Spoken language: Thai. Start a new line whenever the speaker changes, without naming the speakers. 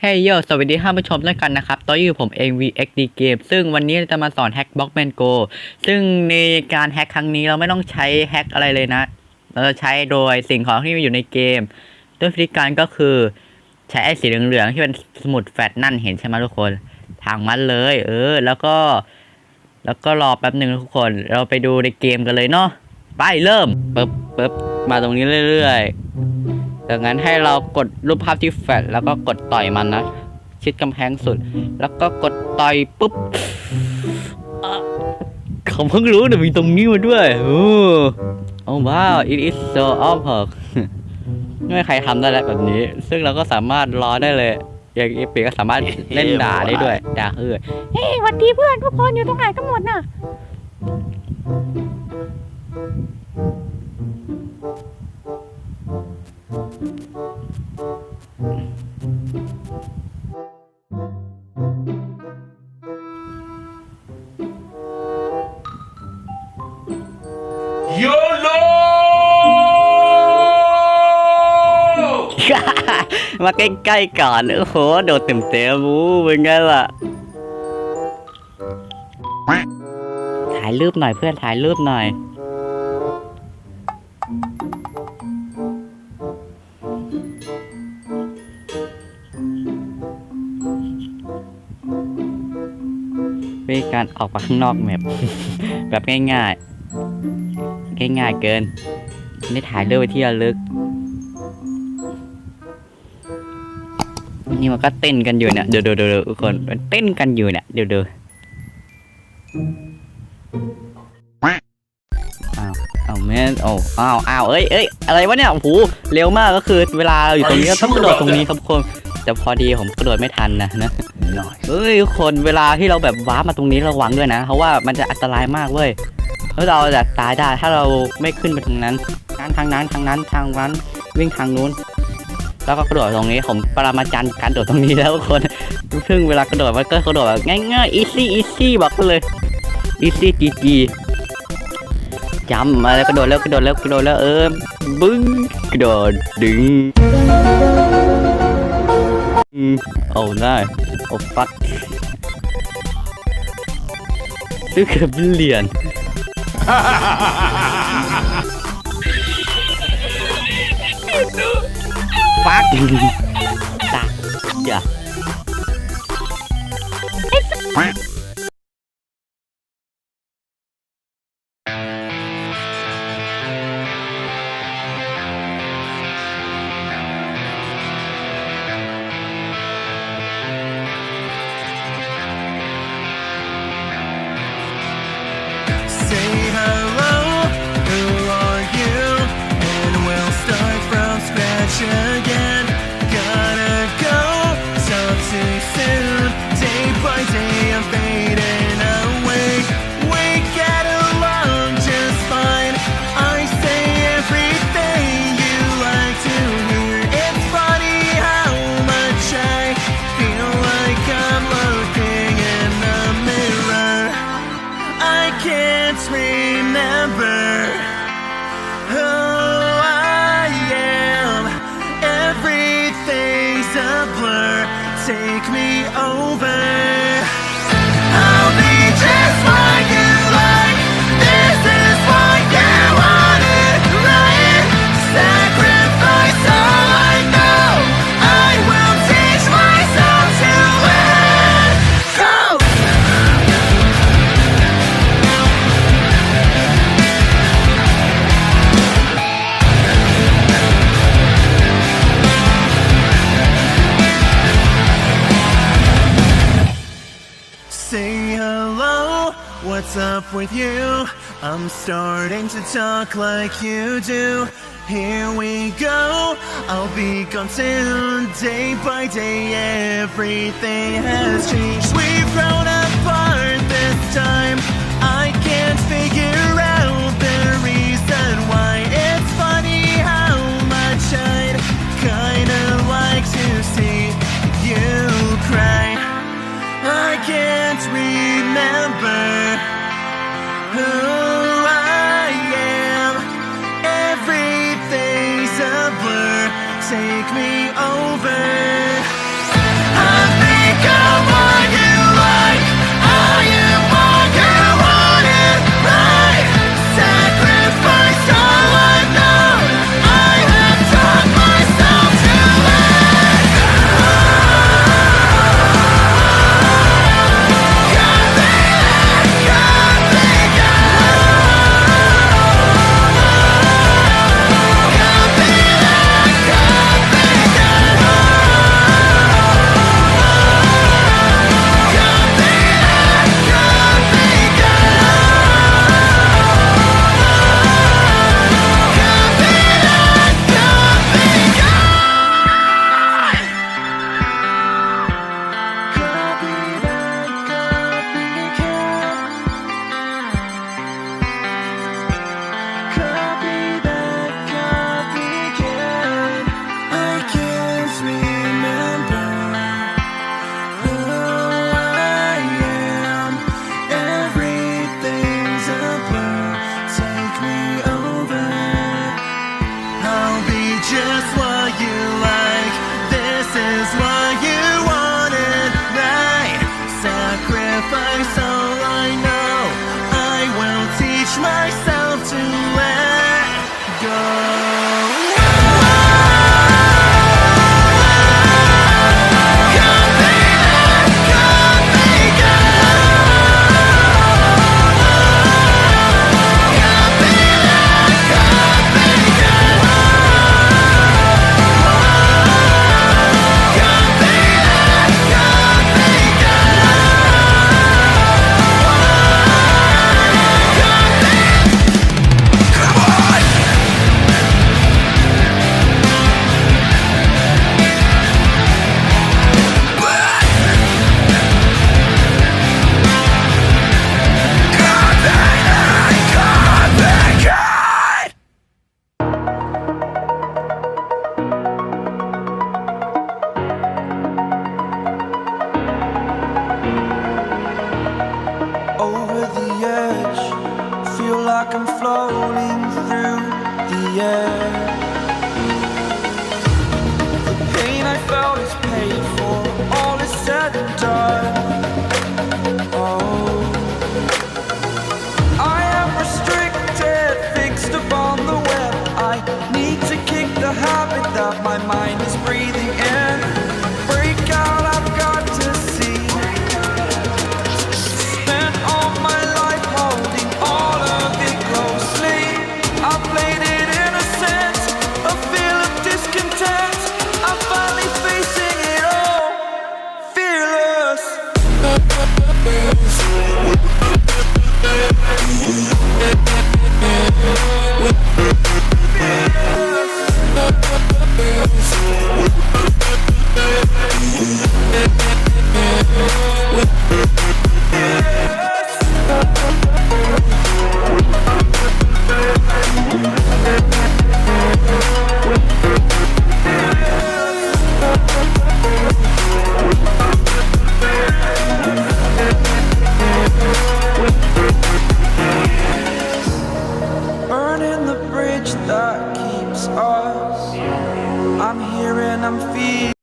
เฮ้ยโยสวัสดีท่านผู้ชมด้วยกันนะครับ ตอนนี้อยู่ผมเอง VXD Game ซึ่งวันนี้เราจะมาสอนแฮกบล็อกแมนโกซึ่งในการแฮกครั้งนี้เราไม่ต้องใช้แฮกอะไรเลยนะ เราจะใช้โดยสิ่งของที่มีอยู่ในเกม ด้วยวิธีการก็คือใช้ไอ้สีเหลืองๆที่เป็นสมุดแฟลชนั่นเห็นใช่ไหมทุกคน ทางมันเลย เออ แล้วก็ แล้วก็รอแป๊บหนึ่งทุกคน เราไปดูในเกมกันเลยเนาะ ไปเริ่มปึ๊บปึ๊บมาตรงนี้เรื่อยๆดังนั้นให้เรากดรูปภาพที่แฟลชแล้วก็กดต่อยมันนะ ชิดกำแพงสุด แล้วก็กดต่อยปุ๊บเขาเพิ่งรู้นะมีตรงนี้มาด้วยโอ้โอ้ว้าว it is so awful ไม่ใครทำได้แล้วแบบนี้ ซึ่งเราก็สามารถรอได้เลย ย่างอีปีก็สามารถเล่นด่าได้ด้วยด่าคือ
เฮ้ยหวัดดีเพื่อนทุกคนอยู่ตรงไหนกันหมดน่ะ
มาใกล้ๆก่อนโอ้โหโดดเต็มเต็มๆอู้เป็นไงล่ะถ่ายรูปหน่อยเพื่อนถ่ายรูปหน่อย เป็นการออกมาข้างนอกแมปแบบง่ายๆ ง่ายๆเกินนี่ถ่ายรูปไว้ที่ระลึก นี่มันก็เต้นกันอยู่เนี่ยเดี๋ยวเดี๋ยวเดี๋ยวทุกคนมันเต้นกันอยู่เนี่ยเดี๋ยวเดี๋ยวอ้าวอ้าวแม่นโอ้อ้าวอ้าวเอ้ยเอ้ยอะไรวะเนี่ยโอ้โหเร็วมากก็คือเวลาอยู่ตรงนี้ก็ต้องกระโดดตรงนี้ครับทุกคนแต่พอดีผมกระโดดไม่ทันนะนะเอ้ยทุกคนเวลาที่เราแบบว้าร์ปมาตรงนี้ระวังด้วยนะ เพราะว่ามันจะอันตรายมากเว้ยเพราะเราจะตายได้ถ้าเราไม่ขึ้นไปทางนั้นทางนั้นทางนั้นทางนั้นวิ่งทางนู้น แล้วก็กระโดดตรงนี้ผมปรามาจันการโดดตรงนี้แล้วทุกคนซึ่งเวลากระโดดมันก็กระโดดแบบง่ายๆ easy easy บอกกันเลย easy GG จำมาแล้วกระโดดแล้วกระโดดแล้วกระโดดแล้วเออบึ้งกระโดดดึงอืมโอ้ได้โอ้ฟักซื้อเกือบเหรียญ ฟักตาอย่า
a blur. Take me over. Hello, what's up with you? I'm starting to talk like you do. Here we go, I'll be gone soon. Day by day, everything has changed. We've grown apart this time.
Here and I'm feeling.